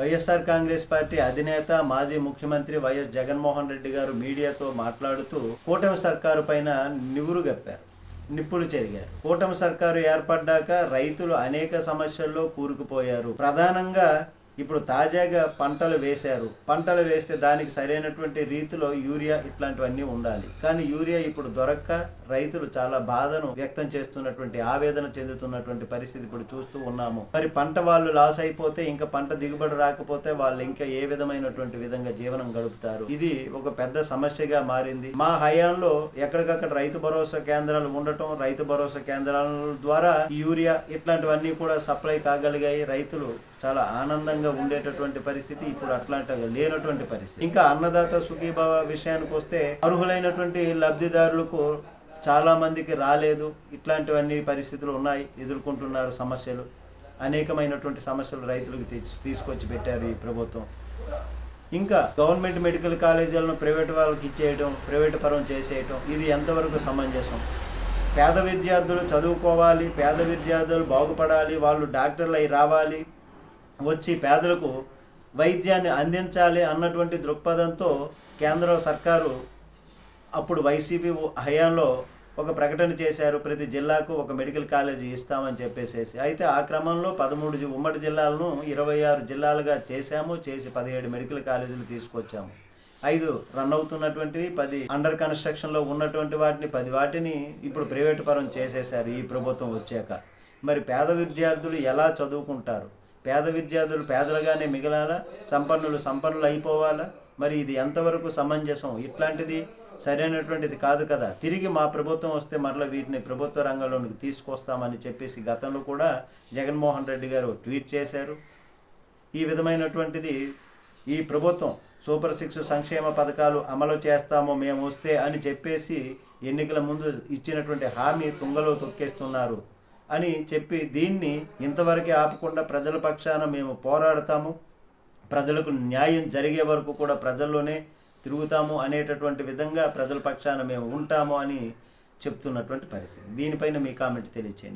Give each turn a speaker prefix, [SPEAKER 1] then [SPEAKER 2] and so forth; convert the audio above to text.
[SPEAKER 1] YSR Congress party అధినేత మాజీ ముఖ్యమంత్రి వైఎస్ జగన్మోహన్ రెడ్డి గారు మీడియాతో మాట్లాడుతూ కూటమి సర్కారు పైన నివురు గప్పారు నిప్పులు చెరిగారు. కూటమి సర్కారు ఏర్పడ్డాక రైతులు అనేక సమస్యల్లో కూరుకుపోయారు. ప్రధానంగా ఇప్పుడు తాజాగా పంటలు వేశారు. పంటలు వేస్తే దానికి సరైనటువంటి రీతిలో యూరియా ఇట్లాంటివన్నీ ఉండాలి. కానీ యూరియా ఇప్పుడు దొరక్క రైతులు చాలా బాధను వ్యక్తం చేస్తున్నటువంటి ఆవేదన చెందుతున్నటువంటి పరిస్థితి ఇప్పుడు చూస్తూ ఉన్నాము. మరి పంట వాళ్ళు లాస్ అయిపోతే ఇంకా పంట దిగుబడి రాకపోతే వాళ్ళు ఇంకా ఏ విధమైనటువంటి విధంగా జీవనం గడుపుతారు? ఇది ఒక పెద్ద సమస్యగా మారింది. మా హయాంలో ఎక్కడికక్కడ రైతు భరోసా కేంద్రాలు ఉండటం రైతు భరోసా కేంద్రాల ద్వారా యూరియా ఇట్లాంటివన్నీ కూడా సప్లై కాగలిగాయి. రైతులు చాలా ఆనందంగా ఉండేటటువంటి పరిస్థితి ఇప్పుడు అట్లాంటిగా లేనటువంటి పరిస్థితి. ఇంకా అన్నదాత సుఖీభావ విషయానికి వస్తే అర్హులైనటువంటి లబ్ధిదారులకు చాలా మందికి రాలేదు. ఇట్లాంటివన్నీ పరిస్థితులు ఉన్నాయి. ఎదుర్కొంటున్నారు సమస్యలు. అనేకమైనటువంటి సమస్యలు రైతులకు తీసు తీసుకొచ్చి పెట్టారు ఈ ప్రభుత్వం. ఇంకా గవర్నమెంట్ మెడికల్ కాలేజీలను ప్రైవేట్ వాళ్ళకి ఇచ్చేయడం ప్రైవేట్ పరం చేసేయటం ఇది ఎంతవరకు సమంజసం? పేద విద్యార్థులు చదువుకోవాలి పేద విద్యార్థులు బాగుపడాలి వాళ్ళు డాక్టర్లు అయి రావాలి వచ్చి పేదలకు వైద్యాన్ని అందించాలి అన్నటువంటి దృక్పథంతో కేంద్ర సర్కారు అప్పుడు వైసీపీ హయాంలో ఒక ప్రకటన చేశారు. ప్రతి జిల్లాకు ఒక మెడికల్ కాలేజీ ఇస్తామని చెప్పేసేసి. అయితే ఆ క్రమంలో పదమూడు ఉమ్మడి జిల్లాలను ఇరవై ఆరు జిల్లాలుగా చేశాము. చేసి పదిహేడు మెడికల్ కాలేజీలు తీసుకొచ్చాము. ఐదు రన్ అవుతున్నటువంటివి పది అండర్ కన్స్ట్రక్షన్లో ఉన్నటువంటి వాటిని పది వాటిని ఇప్పుడు ప్రైవేటు పరం చేసేశారు ఈ ప్రభుత్వం వచ్చాక. మరి పేద విద్యార్థులు ఎలా చదువుకుంటారు? పేద విద్యార్థులు పేదలుగానే మిగలాలా? సంపన్నులు సంపన్నులు అయిపోవాలా? మరి ఇది ఎంతవరకు సమంజసం? ఇట్లాంటిది సరైనటువంటిది కాదు కదా. తిరిగి మా ప్రభుత్వం వస్తే మరలా వీటిని ప్రభుత్వ రంగంలోనికి తీసుకొస్తామని చెప్పేసి గతంలో కూడా జగన్మోహన్ రెడ్డి గారు ట్వీట్ చేశారు. ఈ విధమైనటువంటిది ఈ ప్రభుత్వం సూపర్ సిక్స్ సంక్షేమ పథకాలు అమలు చేస్తాము మేము వస్తే అని చెప్పేసి ఎన్నికల ముందు ఇచ్చినటువంటి హామీ తుంగలో తొక్కేస్తున్నారు. అని చెప్పి దీన్ని ఇంతవరకే ఆపకుండా ప్రజల పక్షాన మేము పోరాడతాము. ప్రజలకు న్యాయం జరిగే వరకు కూడా ప్రజల్లోనే తిరుగుతాము అనేటటువంటి విధంగా ప్రజల పక్షాన మేము ఉంటాము అని చెప్తున్నటువంటి పరిస్థితి. దీనిపైన మీ కామెంట్ తెలియచేయండి.